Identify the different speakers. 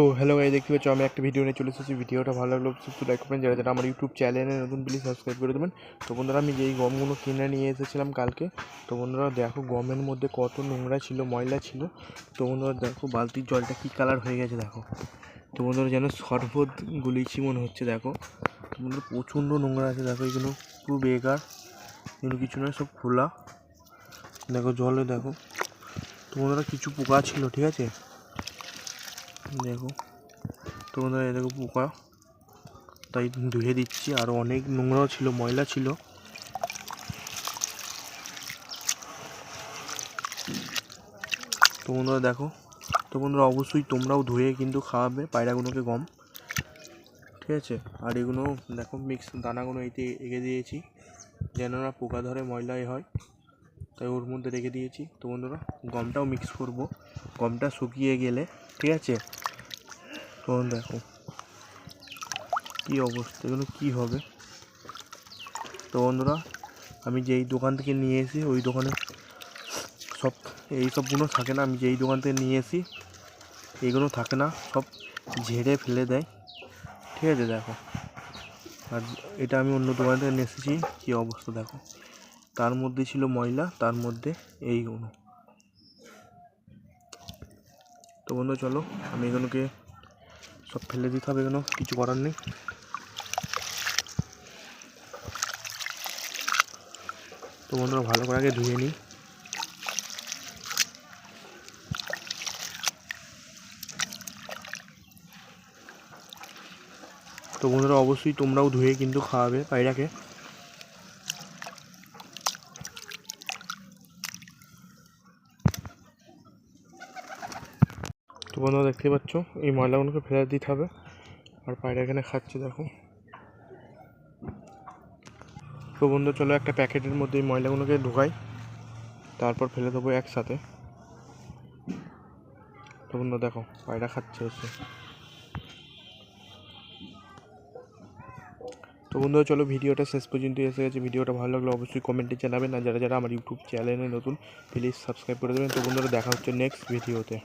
Speaker 1: তো hello guy দেখতে পাচ্ছ, আমি একটা ভিডিও নিয়ে চলে এসেছি। ভিডিওটা ভালো লাগল একটু লাইক করবেন। যারা যারা আমার ইউটিউব চ্যানেলে নতুন প্লিজ সাবস্ক্রাইব করে দেবেন। তো বন্ধুরা, আমি যেই গমগুলো কিনে নিয়ে এসেছিলাম কালকে, তো বন্ধুরা দেখো গমের মধ্যে কত নোংরা ছিল, ময়লা ছিল। তো বন্ধুরা দেখো বালতির জলটা কী কালার হয়ে গেছে, দেখো। তো বন্ধুরা যেন শরবত গুলিছি মনে হচ্ছে, দেখো। তো বন্ধুরা প্রচণ্ড নোংরা আছে, দেখো এগুলো পুরো বেকার। এগুলো কিছু নয়, সব খোলা। দেখো জলে, দেখো। তো বন্ধুরা কিছু পোকা ছিল, ঠিক আছে? দেখো তো বন্ধুরা দেখো পোকা। তাই ধুয়ে দিচ্ছি, আর অনেক নোংরাও ছিল, ময়লা ছিল। তো বন্ধুরা দেখো তো বন্ধুরা অবশ্যই তোমরাও ধুয়ে কিন্তু খাওয়াবে, পায়রাগুলোকে গম। ঠিক আছে? আর এগুলো দেখো মিক্স দানাগুলো এতে এঁকে দিয়েছি, যেন না পোকা ধরে ময়লাই হয়। তাই ওর মধ্যে রেখে দিয়েছি। তো বন্ধুরা, গমটাও মিক্স করব। গমটা শুকিয়ে গেলে, ঠিক আছে? তখন দেখো, কী অবস্থা, এগুলো কী হবে? তো বন্ধুরা, আমি যেই দোকান থেকে নিয়ে এসি ওই দোকানে সব এই সবগুলো থাকে না, আমি যেই দোকান থেকে নিয়ে এসি এইগুলো থাকে না, সব ঝেড়ে ফেলে দেয়। ঠিক আছে, দেখো। আর এটা আমি অন্য দোকান থেকে নিয়ে এসেছি, কী অবস্থা, দেখো। তার মধ্যে ছিল ময়লা, তার মধ্যে এই এইগুলো তো বন্ধু, চলো, আমি এগুলোকে সব ফেলে দিতে হবে এগুলো, কিছু করার নেই। তো বন্ধুরা, ভালো করে আগে ধুয়ে নিই। তো বন্ধুরা, অবশ্যই তোমরাও ধুয়ে কিন্তু খাওয়াবে পায়রাকে। বন্ধুরা দেখতে পাচ্ছ, এই ময়লাগুলোকে ফেলে দিতে হবে। আর পায়রা এখানে খাচ্ছে, দেখো। তো বন্ধু চলো একটা প্যাকেটের মধ্যে এই ময়লাগুলোকে ঢোকাই, তারপর ফেলে দেবো একসাথে। তো বন্ধু দেখো, পায়রা খাচ্ছে এসে তো বন্ধুরা চলো ভিডিওটা শেষ পর্যন্ত এসে গেছে। ভিডিওটা ভালো লাগলে অবশ্যই কমেন্টে জানাবেন। আর যারা যারা আমার ইউটিউব চ্যানেলে নতুন প্লিজ সাবস্ক্রাইব করে দেবেন। তো বন্ধুরা দেখা হচ্ছে নেক্সট ভিডিওতে